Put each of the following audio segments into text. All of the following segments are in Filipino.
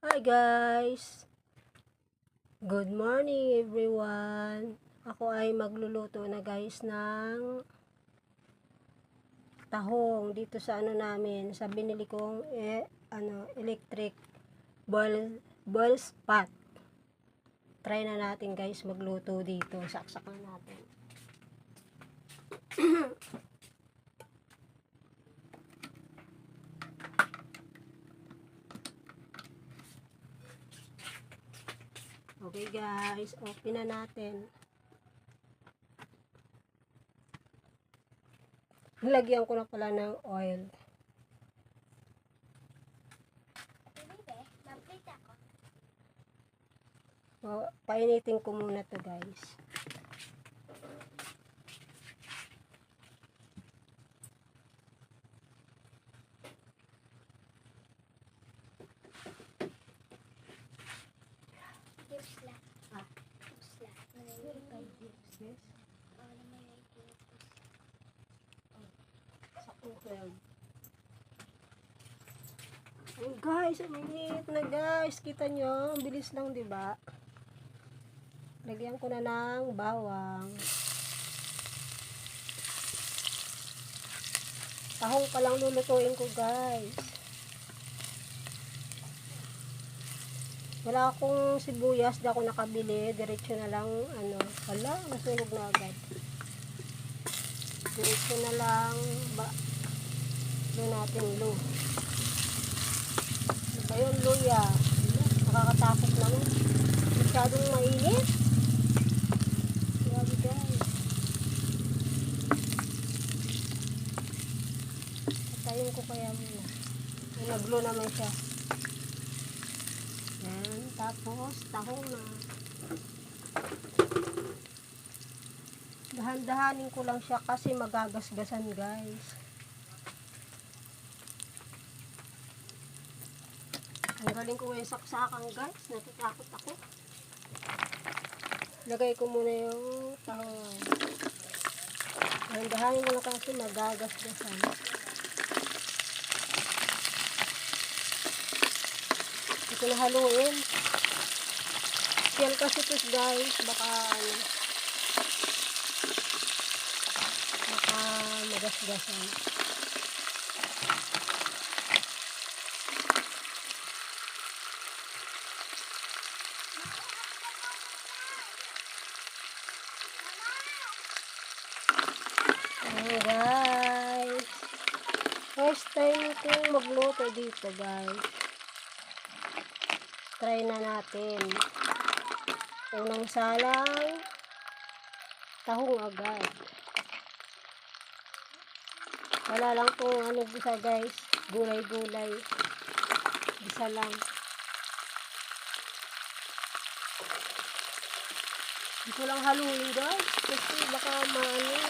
Hi guys! Good morning everyone! Ako ay magluluto na guys ng tahong dito sa ano namin, sa binili kong eh, ano, electric boil, boil spot. Try na natin guys magluto dito. Saksak na natin. Okay guys, open na natin. Nilagyan ko na pala ng oil. So, painitin ko muna to guys. Oil. Ayun guys, uminit na guys. Kita nyo, ang bilis lang, di ba? Lagyan ko na ng bawang. Tahong pa lang lulutuin ko guys. Wala akong sibuyas, di ako nakabili. Diretso na lang, ano, wala, nasunog na agad. Diretso na lang, ba, doon natin lo. Ano ba yun, luya? Nakakatakot naman. Masyadong mainit. Grabe guys. Patayin ko kaya muna. Naglo naman siya. Yan. Tapos, tahong na. Dahan-dahanin ko lang siya kasi magagasgasan guys. Ang galing ko yung saksakan guys. Natatakot ako. Lagay ko muna yung tahong. Dahan-dahanin ko lang kasi magagasgasan. Hindi ko nahaluin. Yan kasi ito guys. Baka ano. Baka magasgasan. Ayan guys. First time kong magluto dito guys. Try na natin. Unang salang. Tahong agad. Wala lang kung ano bisa guys. Gulay-gulay. Bisa lang. Hindi lang haluin guys. Kasi baka maano.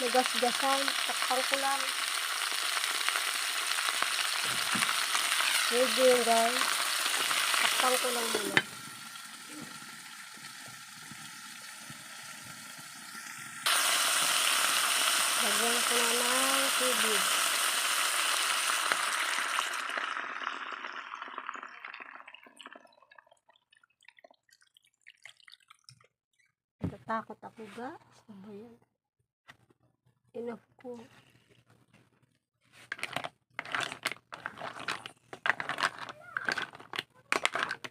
Nagasgasan. Takpan ko lang. Medyo yun guys. Takpan ko lang muna. Lagyan ko na ng tubig. Natatakot ako ga. Ano ba yan? Enough ko.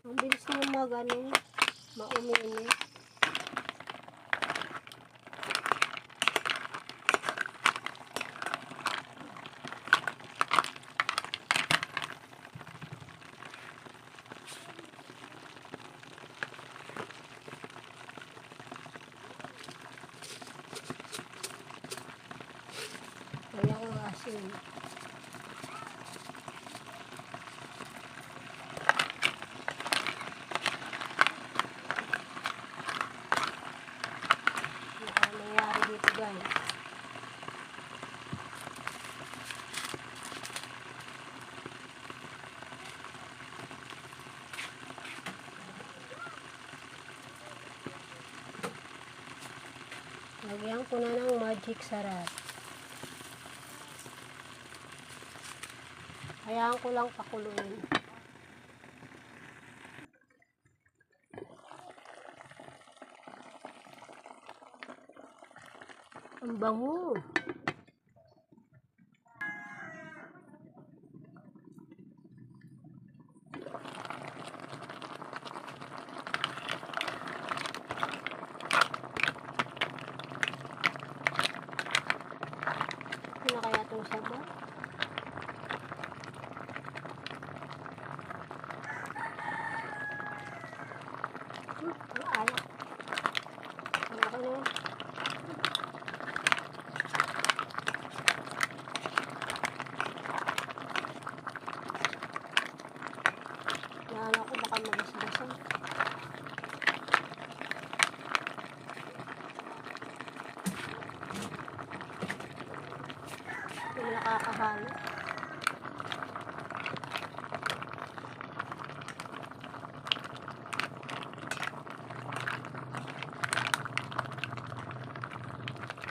Ang bilis mo mag ano, mauminit. Kaya ko asin. Lagyan ko na ng magic sarap. Hayaan ko lang pakuluin. Ang bango. Ano na kaya itong sabaw? Hmm, ang alak. Ano ka na yun? Naano ko baka magasgasan. Hindi nakakahalo.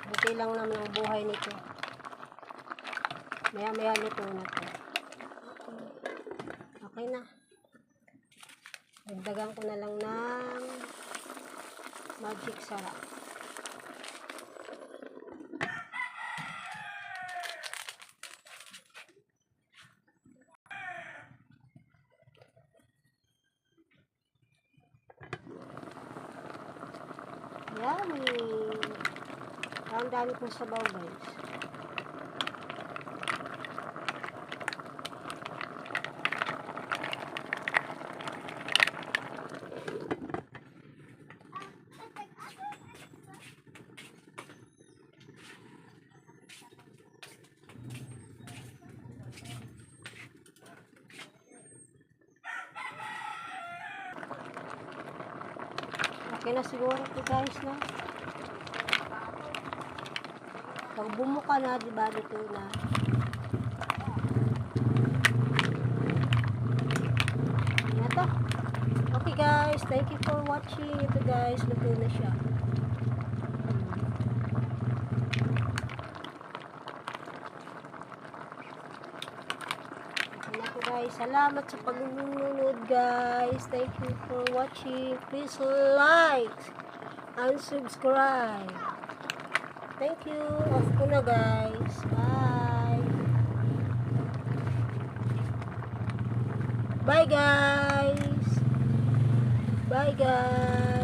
Buti lang naman ang buhay nito. Maya maya luto na to. Okay na. Dagdagan ko na lang ng magic sarap. Yummy! Ang dami kong sabaw guys. Okay na siguro ito guys na. Pag bumuka na, di ba, dito na. Yan to. Okay guys, thank you for watching. Ito guys, luto na siya. Na po guys. Salamat sa pag-nunod guys. Thank you for watching. Please like and subscribe. Thank you. Off ko guys. Bye. Bye guys. Bye guys.